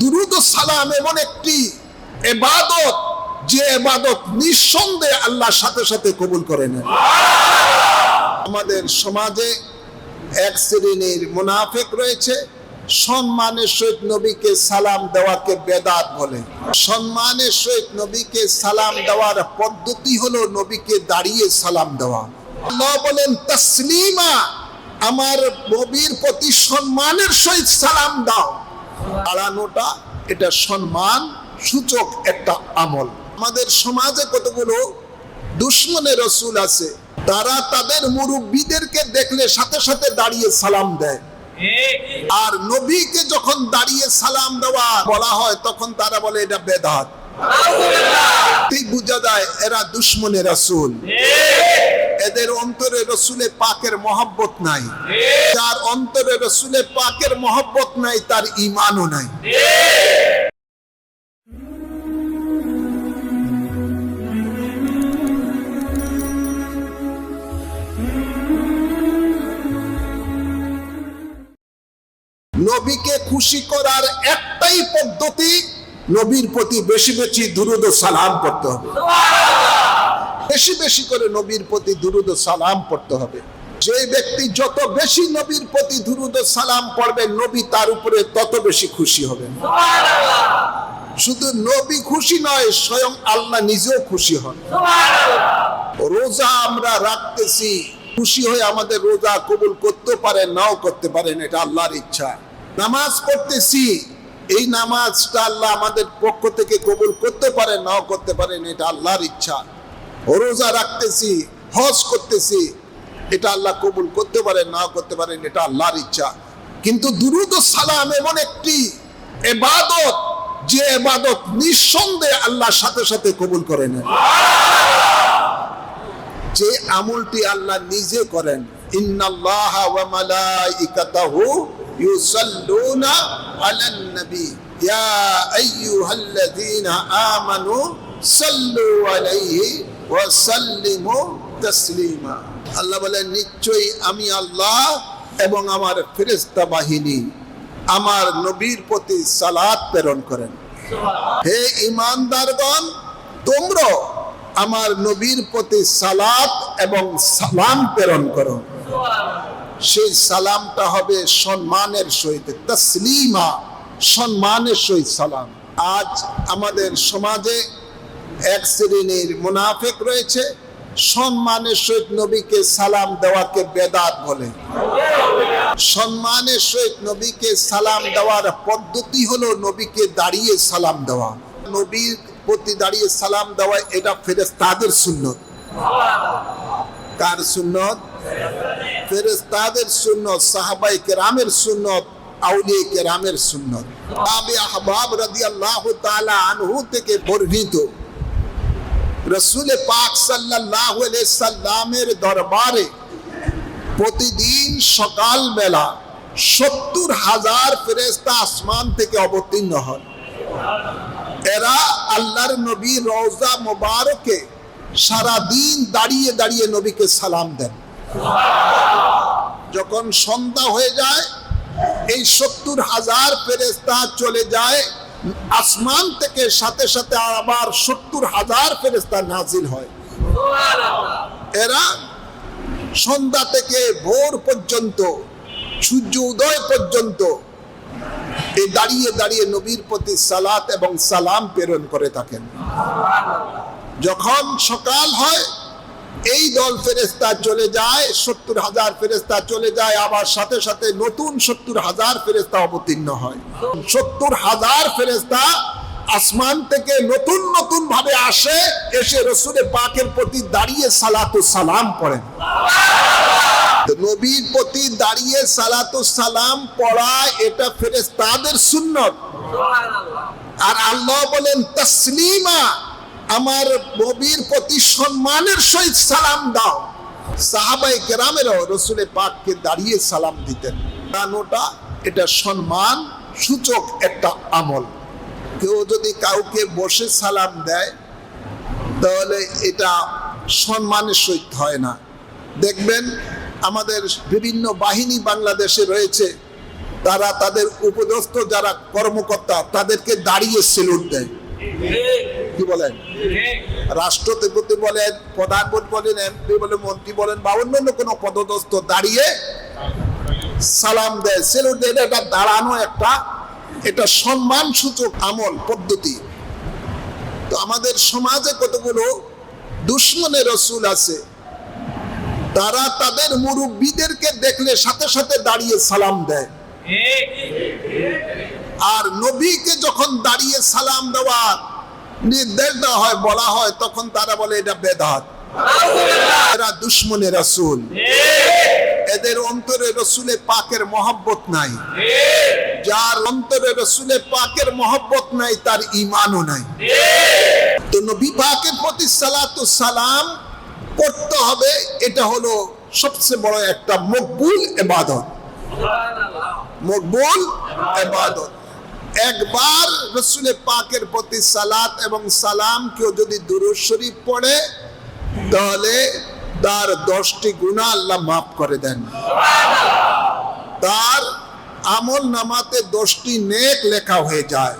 দুরুদ সালাম এমন একটি এবাদত যে এবাদত নিঃসন্দেহে আল্লাহর সাথে সাথে কবুল করে নেন আমাদের সমাজে এক শ্রেণির মুনাফেক রয়েছে, সম্মানের সহিত নবীকে সালাম দেওয়াকে বেদাত বলে। সম্মানের সহিত নবীকে সালাম দেওয়ার পদ্ধতি হলো নবীকে দাঁড়িয়ে সালাম দেওয়া। আল্লাহ বলেন, তসলিমা, আমার নবীর প্রতি সম্মানের সহিত সালাম দাও। দাঁড়ানোটা এটা সম্মান সূচক একটা আমল। আমাদের সমাজে কতগুলো দুশ্মনের রসুল আছে তারা তাদের মুরব্বীদেরকে দেখলে সাথে সাথে দাঁড়িয়ে সালাম দেয়। আর নবীকে যখন দাঁড়িয়ে সালাম দেওয়া বলা হয় তখন তারা বলে এটা বেদাত। ঠিক বোঝা যায় এরা দুশ্মনের রসুল। এদের অন্তরে রসুলে পাকের মহব্বত নাই। যার অন্তরে রসুলে পাকের মহব্বত নাই তার ইমানও নাই। নবীকে খুশি করার একটাই পদ্ধতি নবীর প্রতি বেশি বেশি দুরুদ সালাম করতে হবে। বেশি বেশি করে নবীর প্রতি দুরুদ সালাম পড়তে হবে। যে ব্যক্তি যত বেশি নবীর প্রতি দুরুদ সালাম পড়বে নবী তার উপরে তত বেশি খুশি হবে। শুধু নবী খুশি নয় স্বয়ং আল্লাহ নিজেও খুশি হন। রোজা আমরা রাখতেছি খুশি হয়ে আমাদের রোজা কবুল করতে পারেন নাও করতে পারেন এটা আল্লাহর ইচ্ছা। নামাজ পড়তেছি এই নামাজটা আল্লাহ আমাদের পক্ষ থেকে কবুল করতে পারেন নাও করতে পারেন এটা আল্লাহর ইচ্ছা। রোজা রাখতেছি, হজ করতেছি। এটা আল্লাহ কবুল করতে পারেন নাও করতে পারেন এটা আল্লাহর ইচ্ছা। কিন্তু দুরুদ সালাম এমন একটি এবাদত, যে এবাদত নিঃসন্দেহে আল্লাহর সাথে সাথে কবুল করে নেন যে আমলটি আল্লাহ নিজে করেন, ইন্নাল্লাহ আমানু ওয়া তাসলিমা। আল্লাহ বলেন, নিশ্চয়ই আমি আল্লাহ এবং আমার ফেরেশতা বাহিনী আমার নবীর প্রতি সালাত প্রেরণ করেন। হে ইমানদারগণ তোমরা আমার নবীর প্রতি সালাত এবং সালাম প্রেরণ করো। সেই সালামটা হবে সম্মানের সহিত, তসলিমা, সম্মানের সহিত সালাম। আজ আমাদের সমাজে এক শ্রেণির মুনাফেক রয়েছে, সম্মানের সহিত নবীকে সালাম দেওয়াকে বেদাত বলে। সম্মানের সহিত নবীকে সালাম দেওয়ার পদ্ধতি হলো নবীকে দাঁড়িয়ে সালাম দেওয়া। নবীর প্রতি দাঁড়িয়ে সালাম দেওয়া, এটা ফেরেস্তাদের সুন্নত। কার সুন্নত? ফেরেস্তাদের সুন্নত সাহাবাই কেরামের সুন্নত, আউলিয়ে কেরামের সুন্নত। আবে আহবাব রাদিয়াল্লাহু তাআলা আনহু থেকে বর্ণিত। রসুল পাক আলাইহি সাল্লামের দরবারে প্রতিদিন সকাল বেলা সত্তর হাজার ফেরেস্তা আসমান থেকে অবতীর্ণ হন। এরা আল্লাহর নবী রওজা মোবারকে সারাদিন দাঁড়িয়ে দাঁড়িয়ে নবীকে সালাম দেন। যখন সন্ধ্যা হয়ে যায়, এই সত্তর হাজার ফেরেস্তা চলে যায় আসমান থেকে সাথে সাথে আবার সত্তর হাজার ফেরেস্তা নাজিল হয়। এরা সন্ধ্যা থেকে ভোর পর্যন্ত সূর্য উদয় পর্যন্ত এই দাঁড়িয়ে দাঁড়িয়ে নবীর প্রতি সালাত এবং সালাম প্রেরণ করে থাকেন। যখন সকাল হয় এই দল ফেরেস্তা চলে যায়, সত্তর হাজার ফেরেস্তা চলে যায়, আবার সাথে সাথে নতুন সত্তর হাজার ফেরেস্তা অবতীর্ণ হয়। সত্তর হাজার ফেরেস্তা আসমান থেকে নতুন নতুন ভাবে আসে, এসে রসুলের পাকের প্রতি দাঁড়িয়ে সালাতু সালাম পড়েন। নবীর প্রতি দাঁড়িয়ে সালাতু সালাম পড়া এটা ফেরেস্তাদের সুন্নত। আর আল্লাহ বলেন, তসলিমা আমার নবীর প্রতি সম্মানের সহিত সালাম দাও। সাহাবাই কেরামেরও রসুলের পাককে দাঁড়িয়ে সালাম দিতেন। দাঁড়ানোটা এটা সম্মান, সূচক একটা আমল। কেউ যদি কাউকে বসে সালাম দেয়, তাহলে এটা সম্মানের সহিত হয় না। দেখবেন আমাদের বিভিন্ন বাহিনী বাংলাদেশে রয়েছে, তারা তাদের উপদস্থ যারা কর্মকর্তা, তাদেরকে দাঁড়িয়ে সেলুট দেয়। কি বলেন? রাষ্ট্রপতি বলেন, প্রধানমন্ত্রী বলেন, এমপি বলেন, মন্ত্রী বলেন, বা অন্যান্য কোনো পদদস্থ দাঁড়িয়ে সালাম দেয়। সেলুট দেয়, এটা দাঁড়ানো একটা, এটা সম্মান সূচক আমল পদ্ধতি। তো আমাদের সমাজে কতগুলো দুশ্মনের রসুল আছে, তারা তাদের মুরব্বীদেরকে দেখলে সাথে সাথে দাঁড়িয়ে সালাম দেয়। আর নবীকে যখন দাঁড়িয়ে সালাম দেওয়ার নির্দেশ দেওয়া হয়, বলা হয়, তখন তারা বলে, এটা বেদাত। এরা দুশ্মনের রসুল। এদের অন্তরে রসুলে পাকের মহব্বত নাই। যার অন্তরে রসুলে পাকের মহব্বত নাই, তার ইমানও নাই। তো নবী পাকের প্রতি সালাতু সালাম করতে হবে, এটা হলো সবচেয়ে বড় একটা মকবুল এবাদত মকবুল এবাদত একবার রসুলের পাকের প্রতি সালাত এবং সালাম কেউ যদি শরীফ পড়ে, তাহলে তার দশটি গুণা আল্লাহ মাফ করে দেন। তার আমল নামাতে দশটি নেক লেখা হয়ে যায়।